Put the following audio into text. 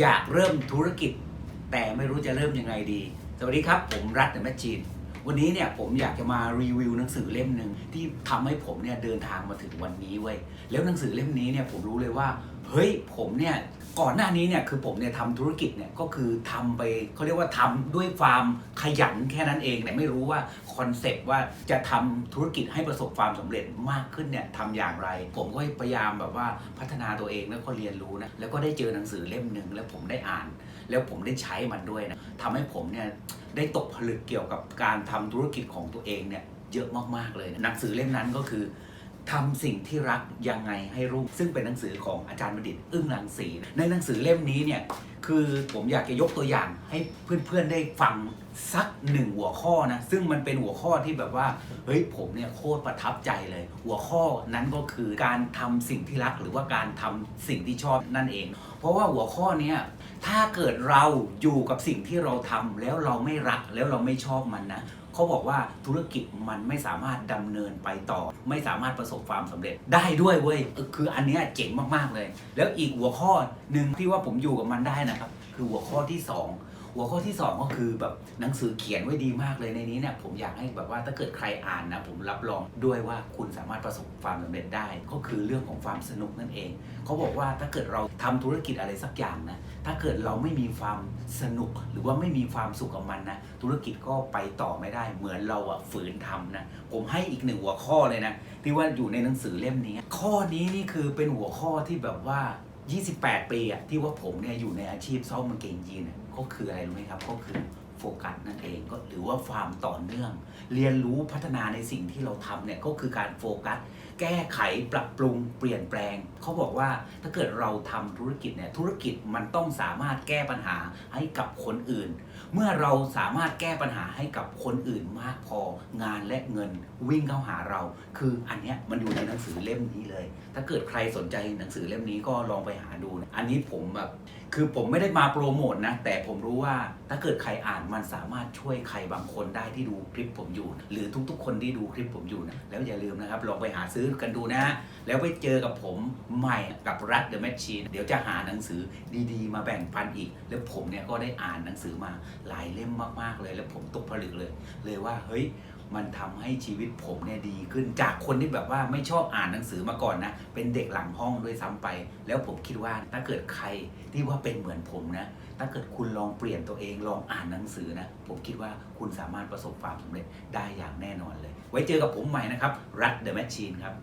อยากเริ่มธุรกิจ แต่ไม่รู้จะเริ่มยังไงดี สวัสดีครับ ผมรัฐเดอะแมชชีน วันนี้เนี่ยผมอยากจะมารีวิวหนังสือเล่มหนึ่งที่ทำให้ผมเนี่ยเดินทางมาถึงวันนี้เว้ยแล้วหนังสือเล่มนี้เนี่ยผมรู้เลยว่าเฮ้ยผมเนี่ยก่อนหน้านี้เนี่ยคือผมเนี่ยทำธุรกิจเนี่ยก็คือทำไปเขาเรียกว่าทำด้วยความขยันแค่นั้นเองแต่ไม่รู้ว่าคอนเซปต์ว่าจะทำธุรกิจให้ประสบความสำเร็จมากขึ้นเนี่ยทำอย่างไร ผมก็พยายามแบบว่าพัฒนาตัวเองแล้วก็เรียนรู้นะแล้วก็ได้เจอหนังสือเล่มหนึ่งแล้วผมได้อ่าน แล้วผมได้ใช้มันด้วยนะทำให้ผมเนี่ย ได้ตกผลึกเกี่ยวกับการทำธุรกิจของตัวเองเนี่ยเยอะมากๆเลยนะหนังสือเล่มนั้นก็คือทำสิ่งที่รักยังไงให้รุ่งซึ่งเป็นหนังสือของอาจารย์บัณฑิต อึ้งรังสีในหนังสือเล่มนี้เนี่ย คือผมอยากจะยกตัวอย่างให้เพื่อนๆได้ฟังสักหนึ่งหัวข้อนะ ซึ่งมันเป็นหัวข้อที่แบบว่า เฮ้ยผมเนี่ยโคตรประทับใจเลย หัวข้อนั้นก็คือการทำสิ่งที่รักหรือว่าการทำสิ่งที่ชอบนั่นเอง เพราะว่าหัวข้อเนี้ยถ้าเกิดเราอยู่กับสิ่งที่เราทำแล้วเราไม่รักแล้วเราไม่ชอบมันนะ เขาบอกว่าธุรกิจมันไม่สามารถดำเนินไปต่อ ไม่สามารถประสบความสำเร็จได้ด้วยเว้ยคืออันเนี้ยเจ๋งมากๆเลย แล้วอีกหัวข้อหนึ่งที่ว่าผมอยู่กับมันได้นะครับ คือหัวข้อที่สองหัวข้อที่สองก็คือแบบหนังสือเขียนไว้ดีมากเลยในนี้เนี่ยผมอยากให้แบบว่าถ้าเกิดใครอ่านนะผมรับรองด้วยว่าคุณสามารถประสบความสำเร็จได้ ก็คือเรื่องของความสนุกนั่นเอง เขาบอกว่าถ้าเกิดเราทำธุรกิจอะไรสักอย่างนะ ถ้าเกิดเราไม่มีความสนุกหรือว่าไม่มีความสุขกับมันนะธุรกิจก็ไปต่อไม่ได้ เหมือนเราอะฝืนทำนะผมให้อีกหนึ่งหัวข้อเลยนะที่ว่าอยู่ในหนังสือเล่มนี้ ข้อนี้นี่คือเป็นหัวข้อที่แบบว่า 28 ปีอะที่ว่าผมเนี่ยอยู่ในอาชีพซ่อมกางเกงยีนเนี่ยก็คืออะไรรู้ไหมครับก็คือโฟกัสนั่นเองก็หรือว่าความต่อเนื่อง เรียนรู้พัฒนาในสิ่งที่เราทำเนี่ยก็คือการโฟกัส แก้ไขปรับปรุงเปลี่ยนแปลง เขาบอกว่าถ้าเกิดเราทำธุรกิจเนี่ยธุรกิจมันต้องสามารถแก้ปัญหาให้กับคนอื่น เมื่อเราสามารถแก้ปัญหาให้กับคนอื่นมากพองานและเงินวิ่งเข้าหาเรา คืออันเนี้ยมันอยู่ในหนังสือเล่มนี้เลย ถ้าเกิดใครสนใจหนังสือเล่มนี้ก็ลองไปหาดูนะอันนี้ผมแบบคือผมไม่ได้มาโปรโมทนะแต่ผมรู้ว่าถ้าเกิดใครอ่านมันสามารถช่วยใครบางคนได้ที่ดูคลิปผมอยู่ หรือทุกๆ คนที่ดูคลิปผมอยู่นะแล้วอย่าลืมนะครับลองไปหาซื้อกันดูนะฮะแล้วไปเจอกับผมใหม่กับรัฐเดอะแมชชีนเดี๋ยวจะหาหนังสือดีๆ มาแบ่งปันอีก แล้วผมเนี่ยก็ได้อ่านหนังสือมาหลายเล่มมากๆเลย แล้วผมตกผลึกเลย เลยว่าเฮ้ยมันทำให้ชีวิตผมเนี่ยดีขึ้นจากคนที่แบบว่าไม่ชอบอ่านหนังสือมาก่อนนะ เป็นเด็กหลังห้องด้วยซ้ำไป แล้วผมคิดว่าถ้าเกิดใครที่ว่าเป็นเหมือนผมนะ ถ้าเกิดคุณลองเปลี่ยนตัวเองลองอ่านหนังสือนะ ผมคิดว่าคุณสามารถประสบความสำเร็จได้อย่างแน่นอนเลย ไว้เจอกับผมใหม่นะครับ รัฐเดอะแมชชีนครับ